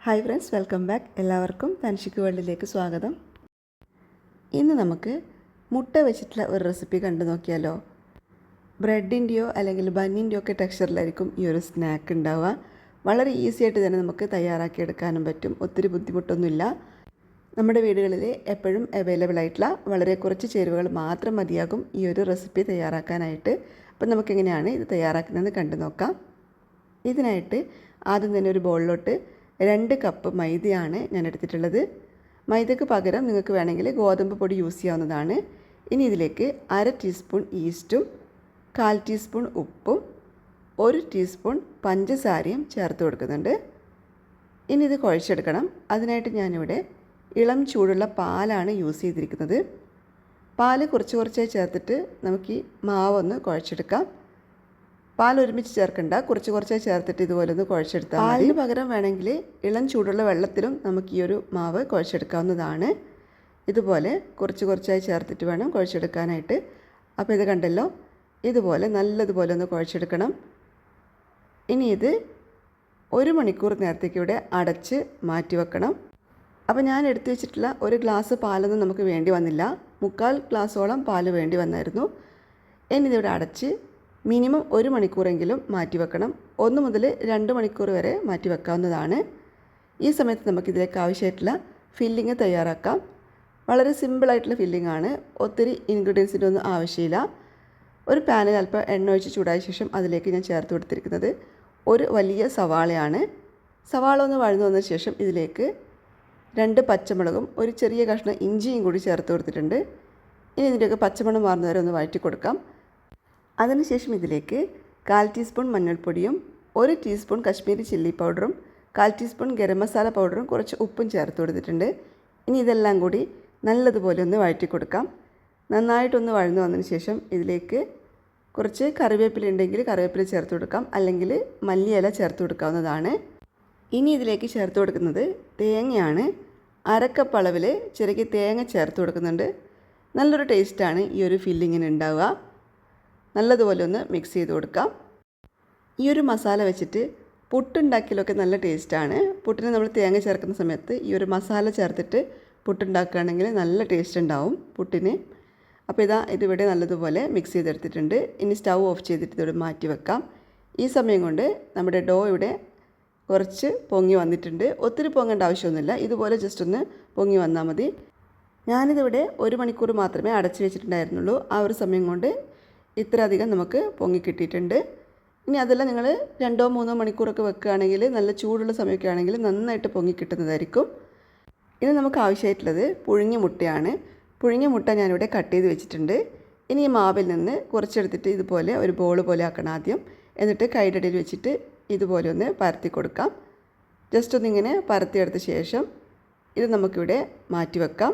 Hi friends welcome back എല്ലാവർക്കും തൻഷിക്ക് വേൾഡിലേക്ക് സ്വാഗതം. ഇന്ന് നമുക്ക് മുട്ട വെച്ചിട്ടുള്ള ഒരു റെസിപ്പി കണ്ടു നോക്കിയാലോ? ബ്രെഡിന്റെയോ അല്ലെങ്കിൽ ബന്നിന്റെയോ ഒക്കെ ടെക്സ്ചറിലായിരിക്കും ഈ ഒരു സ്നാക്ക് ഉണ്ടാവുക. വളരെ ഈസി ആയിട്ട് തന്നെ നമുക്ക് തയ്യാറാക്കിയെടുക്കാനും പറ്റും. ഒത്തിരി ബുദ്ധിമുട്ടൊന്നുമില്ല. നമ്മുടെ വീടുകളിൽ എപ്പോഴും അവൈലബിൾ ആയിട്ടുള്ള വളരെ കുറച്ച് ചേരുവകൾ മാത്രം മതിയാകും ഈ ഒരു റെസിപ്പി തയ്യാറാക്കാനായിട്ട്. അപ്പം നമുക്കെങ്ങനെയാണ് ഇത് തയ്യാറാക്കുന്നതെന്ന് കണ്ടു നോക്കാം. ഇതിനായിട്ട് ആദ്യം തന്നെ ഒരു ബൗളിലോട്ട് രണ്ട് കപ്പ് മൈദയാണ് ഞാൻ എടുത്തിട്ടുള്ളത്. മൈദക്ക് പകരം നിങ്ങൾക്ക് വേണമെങ്കിൽ ഗോതമ്പ് പൊടി യൂസ് ചെയ്യാവുന്നതാണ്. ഇനി ഇതിലേക്ക് അര ടീസ്പൂൺ ഈസ്റ്റും കാൽ ടീസ്പൂൺ ഉപ്പും ഒരു ടീസ്പൂൺ പഞ്ചസാരയും ചേർത്ത് കൊടുക്കുന്നുണ്ട്. ഇനി ഇത് കുഴച്ചെടുക്കണം. അതിനായിട്ട് ഞാനിവിടെ ഇളം ചൂടുള്ള പാലാണ് യൂസ് ചെയ്തിരിക്കുന്നത്. പാൽ കുറച്ച് കുറച്ചായി ചേർത്തിട്ട് നമുക്ക് ഈ മാവൊന്ന് കുഴച്ചെടുക്കാം. പാൽ ഒരുമിച്ച് ചേർക്കണ്ട. കുറച്ച് കുറച്ചായി ചേർത്തിട്ട് ഇതുപോലെ ഒന്ന് കുഴച്ചെടുത്താൽ പാലിന് പകരം വേണമെങ്കിൽ ഇളം ചൂടുള്ള വെള്ളത്തിലും നമുക്ക് ഈ ഒരു മാവ് കുഴച്ചെടുക്കാവുന്നതാണ്. ഇതുപോലെ കുറച്ച് കുറച്ചായി ചേർത്തിട്ട് വേണം കുഴച്ചെടുക്കാനായിട്ട്. അപ്പോൾ ഇത് കണ്ടല്ലോ ഇതുപോലെ നല്ലതുപോലെ ഒന്ന് കുഴച്ചെടുക്കണം. ഇനി ഇത് ഒരു മണിക്കൂർ നേരത്തേക്ക് ഇവിടെ അടച്ച് മാറ്റി വെക്കണം. അപ്പോൾ ഞാൻ എടുത്തു വെച്ചിട്ടുള്ള ഒരു ഗ്ലാസ് പാലൊന്നും നമുക്ക് വേണ്ടി വന്നില്ല. മുക്കാൽ ഗ്ലാസോളം പാൽ വേണ്ടി വന്നായിരുന്നു. ഇനി ഇതിവിടെ അടച്ച് മിനിമം ഒരു മണിക്കൂറെങ്കിലും മാറ്റി വെക്കണം ഒന്ന് മുതൽ രണ്ട് മണിക്കൂർ വരെ മാറ്റി വെക്കാവുന്നതാണ് ഈ സമയത്ത് നമുക്കിതിലേക്ക് ആവശ്യമായിട്ടുള്ള ഫില്ലിങ് തയ്യാറാക്കാം. വളരെ സിമ്പിളായിട്ടുള്ള ഫില്ലിംഗ് ആണ്. ഒത്തിരി ഇൻഗ്രീഡിയൻസിന്റെ ഒന്നും ആവശ്യമില്ല. ഒരു പാനിൽ അല്പം എണ്ണ ഒഴിച്ച് ചൂടായ ശേഷം അതിലേക്ക് ഞാൻ ചേർത്ത് കൊടുത്തിരിക്കുന്നത് ഒരു വലിയ സവാളയാണ്. സവാള ഒന്ന് വഴന്നു വന്ന ശേഷം ഇതിലേക്ക് രണ്ട് പച്ചമുളകും ഒരു ചെറിയ കഷ്ണം ഇഞ്ചിയും കൂടി ചേർത്ത് കൊടുത്തിട്ടുണ്ട്. ഇനി ഇതിന്റെയൊക്കെ പച്ചമണം മാറുന്നവരെ ഒന്ന് വഴറ്റി കൊടുക്കാം. അതിനുശേഷം ഇതിലേക്ക് കാൽ ടീസ്പൂൺ മഞ്ഞൾപ്പൊടിയും ഒരു ടീസ്പൂൺ കശ്മീരി ചില്ലി പൗഡറും കാൽ ടീസ്പൂൺ ഗരം മസാല പൗഡറും കുറച്ച് ഉപ്പും ചേർത്ത് കൊടുത്തിട്ടുണ്ട്. ഇനി ഇതെല്ലാം കൂടി നല്ലതുപോലെ ഒന്ന് വഴറ്റി കൊടുക്കാം. നന്നായിട്ടൊന്ന് വഴന്നു വന്നതിന് ശേഷം ഇതിലേക്ക് കുറച്ച് കറിവേപ്പില ഉണ്ടെങ്കിൽ കറിവേപ്പില ചേർത്ത് കൊടുക്കാം. അല്ലെങ്കിൽ മല്ലിയില ചേർത്ത് കൊടുക്കാവുന്നതാണ്. ഇനി ഇതിലേക്ക് ചേർത്ത് കൊടുക്കുന്നത് തേങ്ങയാണ്. അരക്കപ്പ് അളവിൽ ചെറിയ തേങ്ങ ചേർത്ത് കൊടുക്കുന്നുണ്ട്. നല്ലൊരു ടേസ്റ്റാണ് ഈ ഒരു ഫില്ലിങ്ങിന് ഉണ്ടാവുക. നല്ലതുപോലെ ഒന്ന് മിക്സ് ചെയ്ത് കൊടുക്കാം. ഈ ഒരു മസാല വെച്ചിട്ട് പുട്ടുണ്ടാക്കിയാലൊക്കെ നല്ല ടേസ്റ്റാണ് പുട്ടിന് നമ്മൾ തേങ്ങ ചേർക്കുന്ന സമയത്ത് ഈ ഒരു മസാല ചേർത്തിട്ട് പുട്ടുണ്ടാക്കുകയാണെങ്കിൽ നല്ല ടേസ്റ്റ് ഉണ്ടാവും പുട്ടിന്. അപ്പോൾ ഇതാ ഇതിവിടെ നല്ലതുപോലെ മിക്സ് ചെയ്തെടുത്തിട്ടുണ്ട്. ഇനി സ്റ്റൗ ഓഫ് ചെയ്തിട്ട് ഇതോടെ മാറ്റി വെക്കാം. ഈ സമയം കൊണ്ട് നമ്മുടെ ഡോ ഇവിടെ കുറച്ച് പൊങ്ങി വന്നിട്ടുണ്ട്. ഒത്തിരി പൊങ്ങേണ്ട ആവശ്യമൊന്നുമില്ല. ഇതുപോലെ ജസ്റ്റ് ഒന്ന് പൊങ്ങി വന്നാൽ മതി. ഞാനിതിവിടെ ഒരു മണിക്കൂർ മാത്രമേ അടച്ചു വെച്ചിട്ടുണ്ടായിരുന്നുള്ളൂ. ആ ഒരു സമയം കൊണ്ട് ഇത്ര അധികം നമുക്ക് പൊങ്ങി കിട്ടിയിട്ടുണ്ട്. ഇനി അതെല്ലാം നിങ്ങൾ രണ്ടോ മൂന്നോ മണിക്കൂറൊക്കെ വെക്കുകയാണെങ്കിൽ നല്ല ചൂടുള്ള സമയമൊക്കെ ആണെങ്കിൽ നന്നായിട്ട് പൊങ്ങി കിട്ടുന്നതായിരിക്കും. ഇനി നമുക്ക് ആവശ്യമായിട്ടുള്ളത് പുഴുങ്ങിയ മുട്ടയാണ്. പുഴുങ്ങിയ മുട്ട ഞാനിവിടെ കട്ട് ചെയ്ത് വെച്ചിട്ടുണ്ട്. ഇനി ഈ മാവിൽ നിന്ന് കുറച്ചെടുത്തിട്ട് ഇതുപോലെ ഒരു ബോൾ പോലെ ആക്കണം ആദ്യം. എന്നിട്ട് കൈയുടെ വെച്ചിട്ട് ഇതുപോലെ ഒന്ന് പരത്തി കൊടുക്കാം. ജസ്റ്റ് ഒന്നിങ്ങനെ പരത്തിയെടുത്ത ശേഷം ഇത് നമുക്കിവിടെ മാറ്റി വെക്കാം.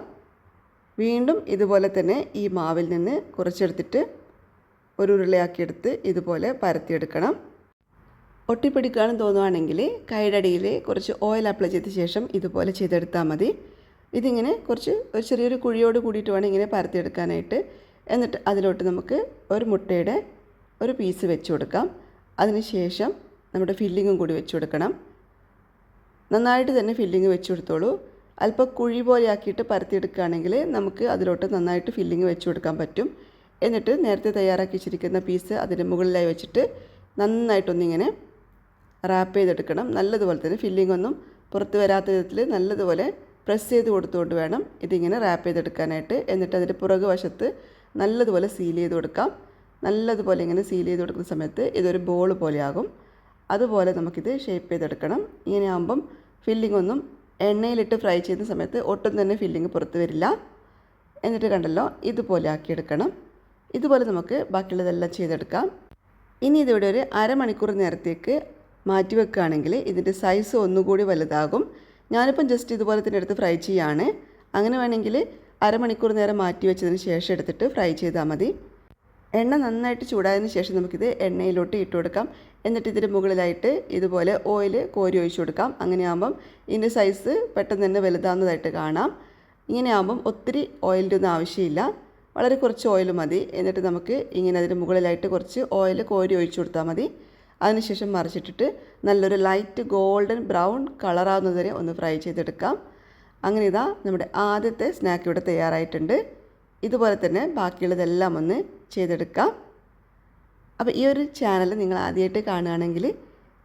വീണ്ടും ഇതുപോലെ തന്നെ ഈ മാവിൽ നിന്ന് കുറച്ചെടുത്തിട്ട് ഒരു ഉരുളയാക്കി എടുത്ത് ഇതുപോലെ പരത്തിയെടുക്കണം. ഒട്ടിപ്പിടിക്കുകയാണെന്ന് തോന്നുവാണെങ്കിൽ കൈയുടെ കുറച്ച് ഓയിൽ അപ്ലൈ ചെയ്ത ശേഷം ഇതുപോലെ ചെയ്തെടുത്താൽ മതി. ഇതിങ്ങനെ കുറച്ച് ഒരു ചെറിയൊരു കുഴിയോട് കൂടിയിട്ട് വേണം ഇങ്ങനെ പരത്തിയെടുക്കാനായിട്ട്. എന്നിട്ട് അതിലോട്ട് നമുക്ക് ഒരു മുട്ടയുടെ ഒരു പീസ് വെച്ച് കൊടുക്കാം. അതിനുശേഷം നമ്മുടെ ഫില്ലിങ്ങും കൂടി വെച്ച് കൊടുക്കണം. നന്നായിട്ട് തന്നെ ഫില്ലിങ് വെച്ച് കൊടുത്തോളൂ. അല്പം കുഴി പോലെ ആക്കിയിട്ട് പരത്തിയെടുക്കുകയാണെങ്കിൽ നമുക്ക് അതിലോട്ട് നന്നായിട്ട് ഫില്ലിങ് വെച്ച് കൊടുക്കാൻ പറ്റും. എന്നിട്ട് നേരത്തെ തയ്യാറാക്കി വെച്ചിരിക്കുന്ന പീസ് അതിന്റെ മുകളിലായി വെച്ചിട്ട് നന്നായിട്ടൊന്നിങ്ങനെ റാപ്പ് ചെയ്തെടുക്കണം. നല്ലതുപോലെ തന്നെ ഫില്ലിംഗ് ഒന്നും പുറത്ത് വരാത്ത വിധത്തിൽ നല്ലതുപോലെ പ്രസ് ചെയ്ത് കൊടുത്തുകൊണ്ട് വേണം ഇതിങ്ങനെ റാപ്പ് ചെയ്തെടുക്കാനായിട്ട്. എന്നിട്ട് അതിന്റെ പുറകു വശത്ത് നല്ലതുപോലെ സീൽ ചെയ്ത് കൊടുക്കാം. നല്ലതുപോലെ ഇങ്ങനെ സീൽ ചെയ്ത് കൊടുക്കുന്ന സമയത്ത് ഇതൊരു ബോൾ പോലെയാകും. അതുപോലെ നമുക്കിത് ഷേപ്പ് ചെയ്തെടുക്കണം. ഇങ്ങനെ ആകുമ്പം ഫില്ലിംഗ് ഒന്നും എണ്ണയിലിട്ട് ഫ്രൈ ചെയ്യുന്ന സമയത്ത് ഒട്ടും തന്നെ ഫില്ലിംഗ് പുറത്ത് വരില്ല. എന്നിട്ട് കണ്ടല്ലോ ഇതുപോലെ ആക്കിയെടുക്കണം. ഇതുപോലെ നമുക്ക് ബാക്കിയുള്ളതെല്ലാം ചെയ്തെടുക്കാം. ഇനി ഇതിവിടെ ഒരു അരമണിക്കൂർ നേരത്തേക്ക് മാറ്റി വെക്കുകയാണെങ്കിൽ ഇതിന്റെ സൈസ് ഒന്നുകൂടി വലുതാകും. ഞാനിപ്പം ജസ്റ്റ് ഇതുപോലെ തന്നെ എടുത്ത് ഫ്രൈ ചെയ്യാണ്. അങ്ങനെ വേണമെങ്കിൽ അരമണിക്കൂർ നേരം മാറ്റി വെച്ചതിന് ശേഷം എടുത്തിട്ട് ഫ്രൈ ചെയ്താൽ മതി. എണ്ണ നന്നായിട്ട് ചൂടായതിന് ശേഷം നമുക്കിത് എണ്ണയിലോട്ട് ഇട്ട് കൊടുക്കാം. എന്നിട്ട് ഇതിന്റെ മുകളിലായിട്ട് ഇതുപോലെ ഓയിൽ കോരി ഒഴിച്ചു കൊടുക്കാം. അങ്ങനെയാകുമ്പം ഇതിന്റെ സൈസ് പെട്ടെന്ന് തന്നെ വലുതാവുന്നതായിട്ട് കാണാം. ഇങ്ങനെയാകുമ്പം ഒത്തിരി ഓയിലിന്റെ ഒന്നും ആവശ്യമില്ല. വളരെ കുറച്ച് ഓയിൽ മതി. എന്നിട്ട് നമുക്ക് ഇങ്ങനെ അതിന് മുകളിലായിട്ട് കുറച്ച് ഓയിൽ കോരി ഒഴിച്ചു കൊടുത്താൽ മതി. അതിനുശേഷം മറിച്ചിട്ടിട്ട് നല്ലൊരു ലൈറ്റ് ഗോൾഡൻ ബ്രൗൺ കളറാവുന്നതുവരെ ഒന്ന് ഫ്രൈ ചെയ്തെടുക്കാം. അങ്ങനെ ഇതാ നമ്മുടെ ആദ്യത്തെ സ്നാക്ക് ഇവിടെ തയ്യാറായിട്ടുണ്ട്. ഇതുപോലെ തന്നെ ബാക്കിയുള്ളതെല്ലാം ഒന്ന് ചെയ്തെടുക്കാം. അപ്പോൾ ഈ ഒരു ചാനൽ നിങ്ങൾ ആദ്യമായിട്ട് കാണുകയാണെങ്കിൽ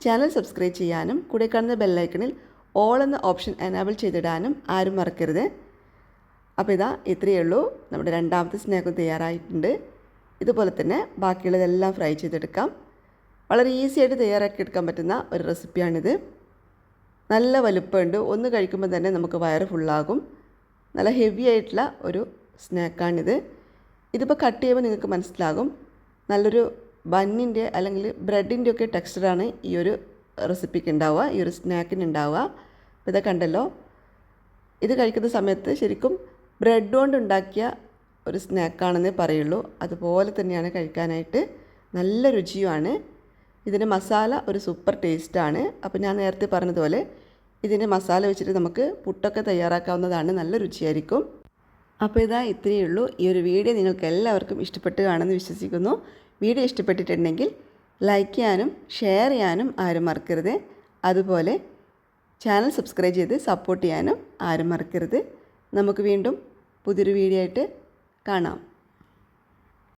ചാനൽ സബ്സ്ക്രൈബ് ചെയ്യാനും കൂടെ കാണുന്ന ബെല്ലൈക്കണിൽ ഓൾ എന്ന ഓപ്ഷൻ എനാബിൾ ചെയ്തിടാനും ആരും മറക്കരുത്. അപ്പോൾ ഇതാ ഇത്രയേ ഉള്ളൂ. നമ്മുടെ രണ്ടാമത്തെ സ്നാക്കും തയ്യാറായിട്ടുണ്ട്. ഇതുപോലെ തന്നെ ബാക്കിയുള്ളതെല്ലാം ഫ്രൈ ചെയ്തെടുക്കാം. വളരെ ഈസി ആയിട്ട് തയ്യാറാക്കി എടുക്കാൻ പറ്റുന്ന ഒരു റെസിപ്പിയാണിത്. നല്ല വലുപ്പമുണ്ട്. ഒന്ന് കഴിക്കുമ്പോൾ തന്നെ നമുക്ക് വയറ് ഫുള്ളാകും. നല്ല ഹെവി ആയിട്ടുള്ള ഒരു സ്നാക്കാണിത്. ഇതിപ്പോൾ കട്ട് ചെയ്യുമ്പോൾ നിങ്ങൾക്ക് മനസ്സിലാകും. നല്ലൊരു ബണ്ണിന്റെ അല്ലെങ്കിൽ ബ്രെഡിന്റെ ഒക്കെ ടെക്സ്ചറാണ് ഈ ഒരു റെസിപ്പിക്ക് ഉണ്ടാവുക ഈ ഒരു സ്നാക്കിന് ഉണ്ടാവുക. അപ്പോൾ ഇതൊക്കെ കണ്ടല്ലോ. ഇത് കഴിക്കുന്ന സമയത്ത് ശരിക്കും ബ്രെഡ് കൊണ്ട് ഉണ്ടാക്കിയ ഒരു സ്നാക്കാണെന്നേ പറയുള്ളൂ. അതുപോലെ തന്നെയാണ് കഴിക്കാനായിട്ട് നല്ല രുചിയുമാണ്. ഇതിന്റെ മസാല ഒരു സൂപ്പർ ടേസ്റ്റാണ്. അപ്പോൾ ഞാൻ നേരത്തെ പറഞ്ഞതുപോലെ ഇതിന്റെ മസാല വെച്ചിട്ട് നമുക്ക് പുട്ടൊക്കെ തയ്യാറാക്കാവുന്നതാണ്. നല്ല രുചിയായിരിക്കും. അപ്പോൾ ഇതാ ഇത്രയേ ഉള്ളൂ. ഈ ഒരു വീഡിയോ നിങ്ങൾക്ക് എല്ലാവർക്കും ഇഷ്ടപ്പെട്ട് കാണുമെന്ന് വിശ്വസിക്കുന്നു. വീഡിയോ ഇഷ്ടപ്പെട്ടിട്ടുണ്ടെങ്കിൽ ലൈക്ക് ചെയ്യാനും ഷെയർ ചെയ്യാനും ആരും മറക്കരുത്. അതുപോലെ ചാനൽ സബ്സ്ക്രൈബ് ചെയ്ത് സപ്പോർട്ട് ചെയ്യാനും ആരും മറക്കരുത്. നമുക്ക് വീണ്ടും പുതിയൊരു വീഡിയോ ആയിട്ട് കാണാം.